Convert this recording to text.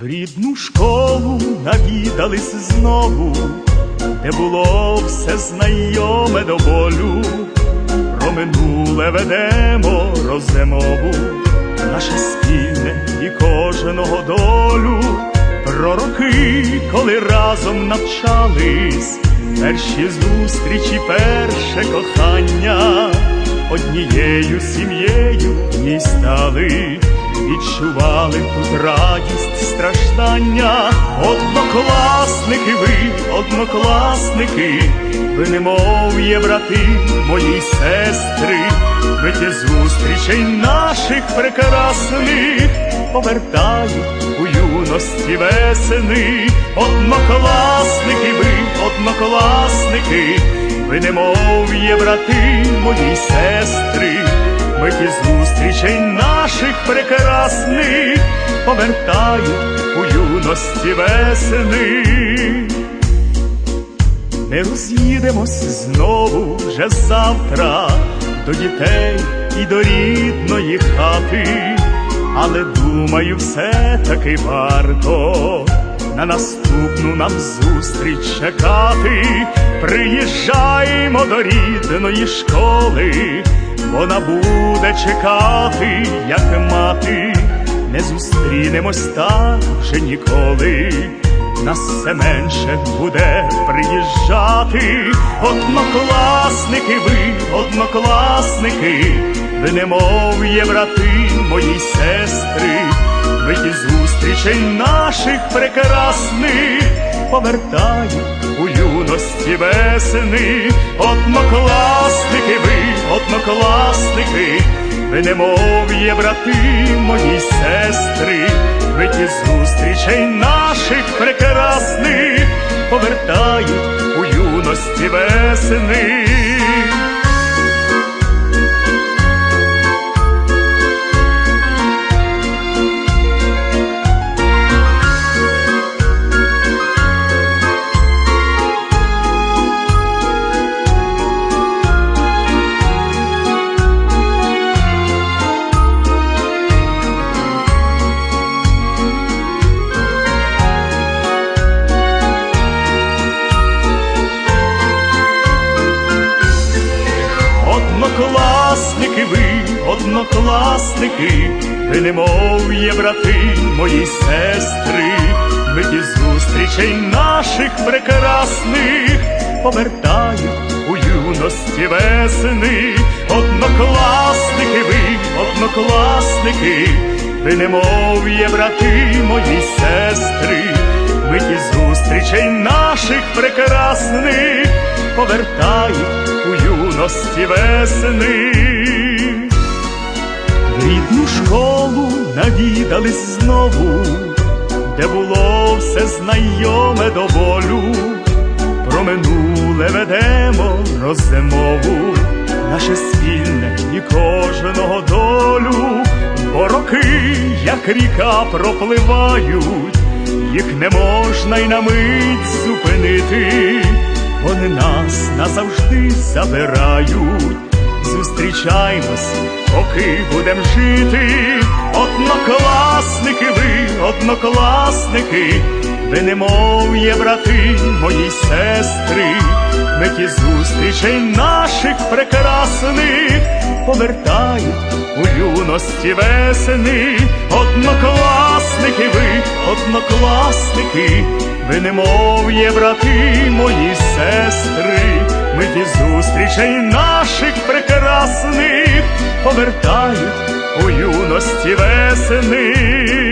В рідну школу навідались знову, де було все знайоме до болю. Про минуле ведемо розмову, наше спільне і кожного долю. Про роки, коли разом навчались, перші зустрічі, перше кохання, однією сім'єю і стали, відчували тут радість, страждання, однокласники, ви, однокласники, ви немов є брати мої сестри, ви ті зустрічей наших прекрасних повертають у юності весени, однокласники, ви, однокласники, ви немов є брати мої сестри, ми ті зустрічей наших прекрасних повертають у юності весени. Ми роз'їдемось знову вже завтра до дітей і до рідної хати, але думаю, все таки варто на наступну нам зустріч чекати. Приїжджаємо до рідної школи, вона буде чекати, як мати, не зустрінемось так вже ніколи нас все менше буде приїжджати, однокласники, ви, однокласники, ви немов є брати мої сестри, ті зустрічей наших прекрасних повертають у юності весени, однокласники, ви, однокласники, ви немов є брати мої сестри, ви зустрічей наших однокласники, ви немов є брати мої сестри, ми ті зустрічей наших прекрасних повертають у юності весени, однокласники, ви, однокласники, ви немов є брати мої сестри, ми ті зустрічей наших прекрасних повертають у юності весени. Рідну школу навідались знову, де було все знайоме до болю. Про минуле ведемо розмову, наше спільне і кожного долю, бо роки, як ріка, пропливають, їх не можна й на мить зупинити. Вони нас назавжди забирають, зустрічаймось, поки будем жити, однокласники, ви, однокласники, ви немов є брати мої сестри, ми ті зустрічей наших прекрасних повертають у юності весени, однокласники, ви, однокласники. Ви немов є брати мої сестри, ми ті зустрічей наших прекрасних повертають у юності весени.